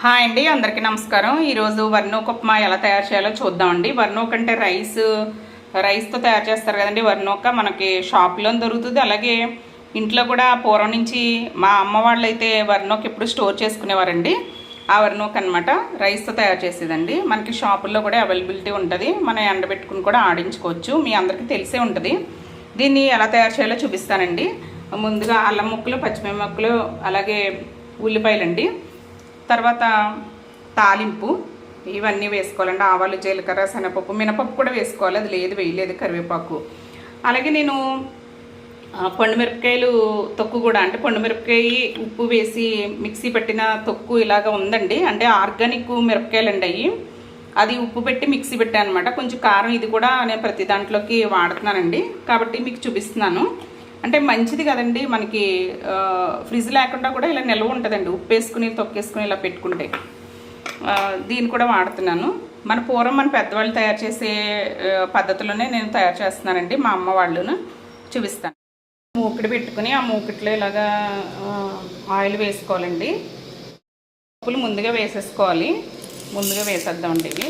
Hi అండి అందరికీ నమస్కారం. ఈరోజు వర్ణోక ఉప్మా ఎలా తయారు చేయాలో చూద్దామండి. వర్ణోక్ అంటే రైస్ రైస్తో తయారు చేస్తారు కదండి. వర్ణోక మనకి షాప్లో దొరుకుతుంది. అలాగే ఇంట్లో కూడా పూర్వం నుంచి మా అమ్మ వాళ్ళు అయితే వర్ణోక్ ఎప్పుడు స్టోర్ చేసుకునేవారండి. ఆ వర్ణోక్ అనమాట రైస్తో తయారు చేసేదండి. మనకి షాపుల్లో కూడా అవైలబిలిటీ ఉంటుంది. మనం ఎండబెట్టుకుని కూడా ఆడించుకోవచ్చు. మీ అందరికీ తెలిసే ఉంటుంది. దీన్ని ఎలా తయారు చేయాలో చూపిస్తానండి. ముందుగా అల్లం ముక్కలు పచ్చిమిరప ముక్కలు అలాగే ఉల్లిపాయలండి. తర్వాత తాలింపు ఇవన్నీ వేసుకోవాలండి. ఆవాలు జీలకర్ర శనగపప్పు మినపప్పు కూడా వేసుకోవాలి. అది లేదు వేయలేదు కరివేపాకు. అలాగే నేను ఆ, పండుమిరపకాయలు తొక్కు కూడా అంటే పండుమిరపకాయ ఉప్పు వేసి మిక్సీ పెట్టిన తొక్కు ఇలాగ ఉందండి. అంటే ఆర్గానిక్ మిరపకాయలు అండి అవి అది ఉప్పు పెట్టి మిక్సీ పెట్టాను అనమాట కొంచెం కారం ఇది కూడా నేను ప్రతి దాంట్లోకి వాడుతున్నానండి. కాబట్టి మీకు చూపిస్తున్నాను. అంటే మంచిది కదండి మనకి ఫ్రిడ్జ్ లేకుండా కూడా ఇలా నిల్వ ఉంటుందండి. ఉప్పు వేసుకుని తొక్కేసుకుని ఇలా పెట్టుకుంటే. దీన్ని కూడా వాడుతున్నాను. మన పూర్వం మన పెద్దవాళ్ళు తయారు చేసే పద్ధతిలోనే నేను తయారు చేస్తున్నానండి. మా అమ్మ వాళ్ళును చూపిస్తాను. మూకిడి పెట్టుకుని ఆ మూకిట్లో ఇలాగా ఆయిల్ వేసుకోవాలండి. పప్పులు ముందుగా వేసేసుకోవాలి. ముందుగా వేసేద్దామండి ఇవి.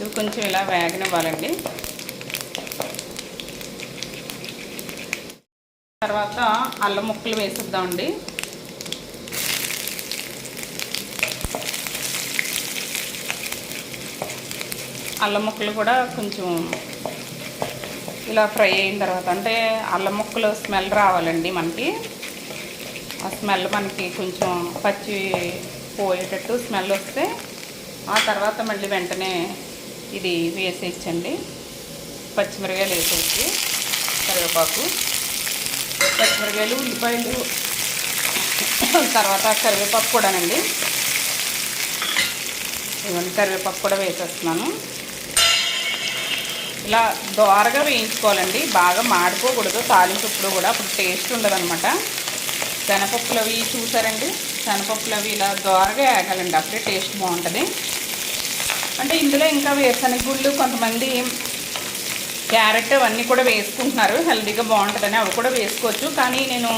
ఇవి కొంచెం ఇలా వేగనివ్వాలండి. తర్వాత అల్లం ముక్కలు వేసిద్దామండి. అల్లం ముక్కలు కూడా కొంచెం ఇలా ఫ్రై అయిన తర్వాత అంటే అల్లం ముక్కలు స్మెల్ రావాలండి మనకి. ఆ స్మెల్ మనకి కొంచెం పచ్చి పోయేటట్టు స్మెల్ వస్తే ఆ తర్వాత మళ్ళీ వెంటనే ఇది వేసేయచ్చండి. పచ్చిమిరకాయలు వేసేసి కరివేపాకు. పచ్చిమిరకాయలు ఉల్లిపాయలు తర్వాత కరివేపాకు కూడానండి. ఇవన్నీ కరివేపాకు కూడా వేసేస్తున్నాను. ఇలా దోరగా వేయించుకోవాలండి. బాగా మాడిపోకూడదు. తాలింపు ఇప్పుడు కూడా అప్పుడు టేస్ట్ ఉండదనమాట శనపప్పులు అవి చూసారండి? శనపప్పులు అవి ఇలా దోరగా వేగాలండి. అప్పుడే టేస్ట్ బాగుంటుంది. అంటే ఇందులో ఇంకా వేరుశనగ గుళ్ళు కొంతమంది క్యారెట్ అవన్నీ కూడా వేసుకుంటున్నారు. హెల్దీగా బాగుంటుందని అవి కూడా వేసుకోవచ్చు. కానీ నేను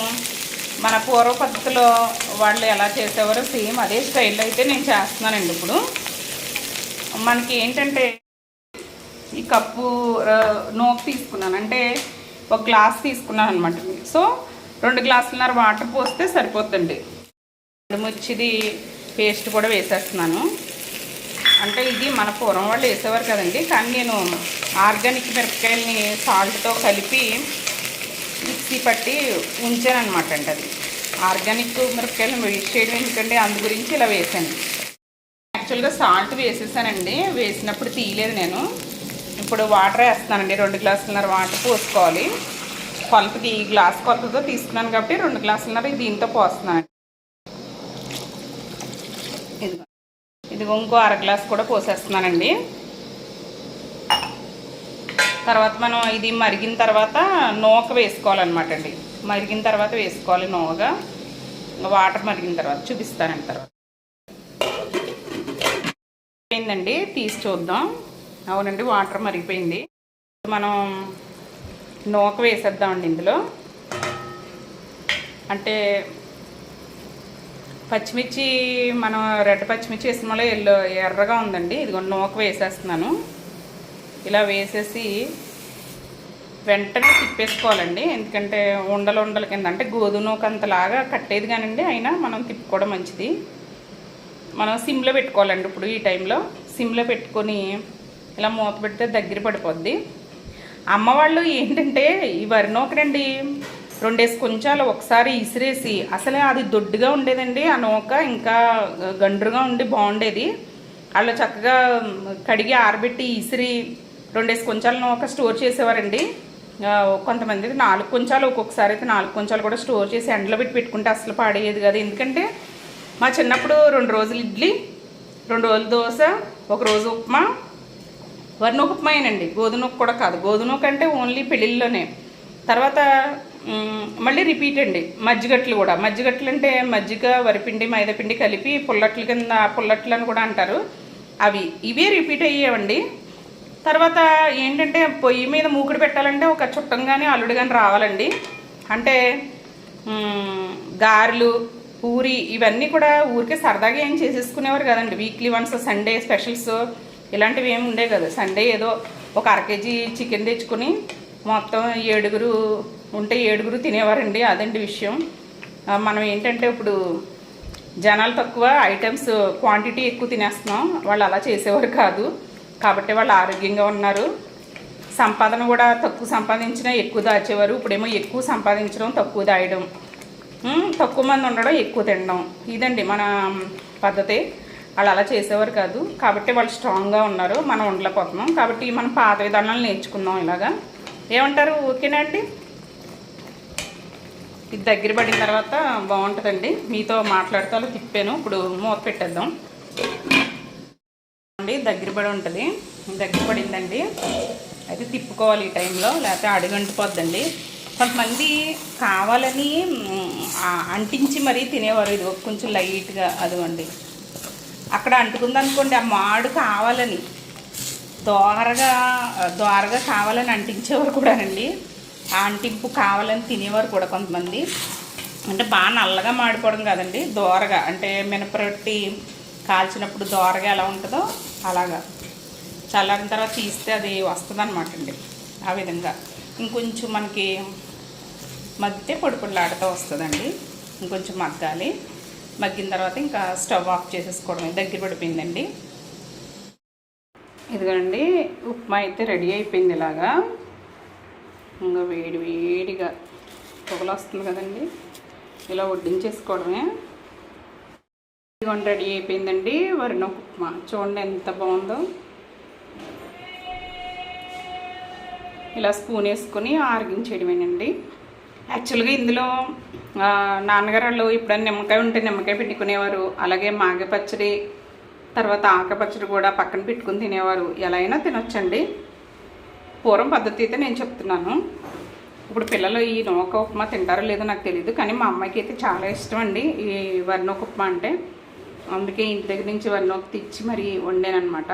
మన పూర్వ పద్ధతిలో వాళ్ళు ఎలా చేసేవారో సేమ్ అదే స్టైల్లో అయితే నేను చేస్తున్నానండి ఇప్పుడు. మనకి ఏంటంటే ఈ కప్పు నోక్ తీసుకున్నాను. అంటే ఒక గ్లాస్ తీసుకున్నాను అనమాట సో రెండు గ్లాసులన్నర వాటర్ పోస్తే సరిపోతుంది మిర్చిది పేస్ట్ కూడా వేసేస్తున్నాను. అంటే ఇది మన పూర్వం వాళ్ళు వేసేవారు కదండి. కానీ నేను ఆర్గానిక్ మిరపకాయలని సాల్ట్తో కలిపి మిక్సీ పట్టి ఉంచాను అనమాట అండి అది. ఆర్గానిక్ మిరపకాయలు వేస్ట్ చేయడం ఎందుకంటే అందు గురించి ఇలా వేసాను. యాక్చువల్గా సాల్ట్ వేసేసానండి. వేసినప్పుడు తీయలేదు నేను. ఇప్పుడు వాటర్ వేస్తానండి రెండు గ్లాసులన్నర వాటర్ పోసుకోవాలి. కొలతకి ఈ గ్లాస్ కొలతతో తీసుకున్నాను కాబట్టి రెండు గ్లాసులన్నర దీంతో పోస్తున్నాను. ఇదిగో ఇంకో అర గ్లాస్ కూడా పోసేస్తున్నానండి. తర్వాత మనం ఇది మరిగిన తర్వాత నూక వేసుకోవాలన్నమాట అండి మరిగిన తర్వాత వేసుకోవాలి నూగా. వాటర్ మరిగిన తర్వాత చూపిస్తానండి తర్వాత. అయిపోయిందండి తీసి చూద్దాం. అవునండి వాటర్ మరిగిపోయింది. మనం నూక వేసేద్దామండి ఇందులో. అంటే పచ్చిమిర్చి మనం రెడ్ పచ్చిమిర్చి వేసిన ఎల్లో ఎర్రగా ఉందండి. ఇదిగో నూక వేసేస్తున్నాను. ఇలా వేసేసి వెంటనే తిప్పేసుకోవాలండి. ఎందుకంటే ఉండలు ఉండల కింద అంటే గోధుమ నూక అంతలాగా కట్టేది కానండి. అయినా మనం తిప్పుకోవడం మంచిది. మనం సిమ్లో పెట్టుకోవాలండి. ఇప్పుడు ఈ టైంలో సిమ్లో పెట్టుకొని ఇలా మూత పెడితే దగ్గర పడిపోద్ది. అమ్మ వాళ్ళు ఏంటంటే ఈ వరి నూకనండి. రెండేసి కొంచాలు ఒకసారి ఇసిరేసి అసలే అది దొడ్డుగా ఉండేదండి ఆ నూక ఇంకా గండ్రుగా ఉండి బాగుండేది. వాళ్ళు చక్కగా కడిగి ఆరబెట్టి ఇసిరి రెండేసి కొంచాల నూక స్టోర్ చేసేవారండి. కొంతమంది నాలుగు కొంచాలు ఒక్కొక్కసారి అయితే నాలుగు కొంచాలు కూడా స్టోర్ చేసి ఎండలో పెట్టి పెట్టుకుంటే అసలు పాడేది కదా. ఎందుకంటే మా చిన్నప్పుడు రెండు రోజులు ఇడ్లీ రెండు రోజులు దోశ ఒక రోజు ఉప్మా. వర్ణ ఉప్మాయేనండి గోధుమ కూడా కాదు. గోధుమ అంటే ఓన్లీ పెళ్ళిళ్ళలోనే. తర్వాత మళ్ళీ రిపీట్ అండి. మజ్జిగట్లు కూడా. మజ్జిగట్లు అంటే మజ్జిగ వరిపిండి మైదాపిండి కలిపి పుల్లట్లు కింద పుల్లట్లు అని కూడా అంటారు. అవి ఇవే రిపీట్ అయ్యేవండి. తర్వాత ఏంటంటే పొయ్యి మీద మూకుడు పెట్టాలంటే ఒక చుట్టం కానీ అల్లుడు కానీ రావాలండి. అంటే గారెలు పూరి ఇవన్నీ కూడా ఊరికే సరదాగా ఏం చేసేసుకునేవారు కదండి. వీక్లీ వన్స్ సండే స్పెషల్స్ ఇలాంటివి ఏమి ఉండే కదా. సండే ఏదో ఒక అర కేజీ చికెన్ తెచ్చుకొని మొత్తం ఏడుగురు ఉంటే ఏడుగురు తినేవారండి అదండి విషయం. మనం ఏంటంటే ఇప్పుడు జనాలు తక్కువ ఐటమ్స్ క్వాంటిటీ ఎక్కువ తినేస్తున్నాం వాళ్ళు అలా చేసేవారు కాదు. కాబట్టి వాళ్ళు ఆరోగ్యంగా ఉన్నారు. సంపాదన కూడా తక్కువ సంపాదించినా ఎక్కువ దాచేవారు. ఇప్పుడేమో ఎక్కువ సంపాదించడం తక్కువ దాయడం. తక్కువ మంది ఉండడం ఎక్కువ తినడం. ఇదండి మన పద్ధతి. వాళ్ళు అలా చేసేవారు కాదు. కాబట్టి వాళ్ళు స్ట్రాంగ్గా ఉన్నారు మనం ఉండలేకపోతున్నాం. కాబట్టి మనం పాత విధానాలు నేర్చుకుందాం ఇలాగా. ఏమంటారు ఓకేనా అండి? ఇది దగ్గర పడిన తర్వాత బాగుంటుందండి. మీతో మాట్లాడుతూ అలా తిప్పాను. ఇప్పుడు మూత పెట్టేద్దాం. అండి దగ్గర పడి ఉంటుంది. దగ్గర పడిందండి. అయితే తిప్పుకోవాలి ఈ టైంలో లేకపోతే అడుగంటిపోద్దండి కొంతమంది కావాలని అంటించి మరీ తినేవారు. ఇది కొంచెం లైట్గా అదిగోండి. అక్కడ అంటుకుందనుకోండి ఆ మాడు కావాలని. దోరగా దోరగా కావాలని అంటించేవారు కూడానండి. ఆంటింపు అంటింపు కావాలని తినేవారు కూడా కొంతమంది. అంటే బాగా నల్లగా మాడిపోవడం కదండి దోరగా. అంటే మినపరొట్టి కాల్చినప్పుడు దోరగా ఎలా ఉంటుందో అలాగా. చల్లారిన తర్వాత తీస్తే అది వస్తుంది అనమాట అండి ఆ విధంగా. ఇంకొంచెం మనకి మగ్గితే పొడి పొడిలాడుతూ వస్తుందండి ఇంకొంచెం మగ్గాలి. మగ్గిన తర్వాత ఇంకా స్టవ్ ఆఫ్ చేసేసుకోవడం దగ్గర పడిపోయిందండి. ఇదిగోండి ఉప్మా అయితే రెడీ అయిపోయింది ఇలాగా. ఇంకా వేడి వేడిగా పొగలు వస్తుంది కదండి. ఇలా వడ్డించేసుకోవడమే. రెడీ అయిపోయిందండి. వరిన ఉప్మా. చూడండి ఎంత బాగుందో. ఇలా స్పూన్ వేసుకొని ఆరగించేయడమేనండి. యాక్చువల్గా ఇందులో నాన్నగారు వాళ్ళు ఎప్పుడైనా నిమ్మకాయ ఉంటే నిమ్మకాయ పెట్టుకునేవారు అలాగే మాగ పచ్చడి తర్వాత ఆక పచ్చడి కూడా పక్కన పెట్టుకుని తినేవారు. ఎలా అయినా తినొచ్చండి. పూర్వం పద్ధతి అయితే నేను చెప్తున్నాను. ఇప్పుడు పిల్లలు ఈ నూక ఉప్మా తింటారో లేదో నాకు తెలియదు కానీ మా అమ్మాయికి అయితే చాలా ఇష్టం అండి ఈ వర్ణోక ఉప్మా అంటే. అందుకే ఇంటి దగ్గర నుంచి వర్ణోక తెచ్చి మరి వండానమాట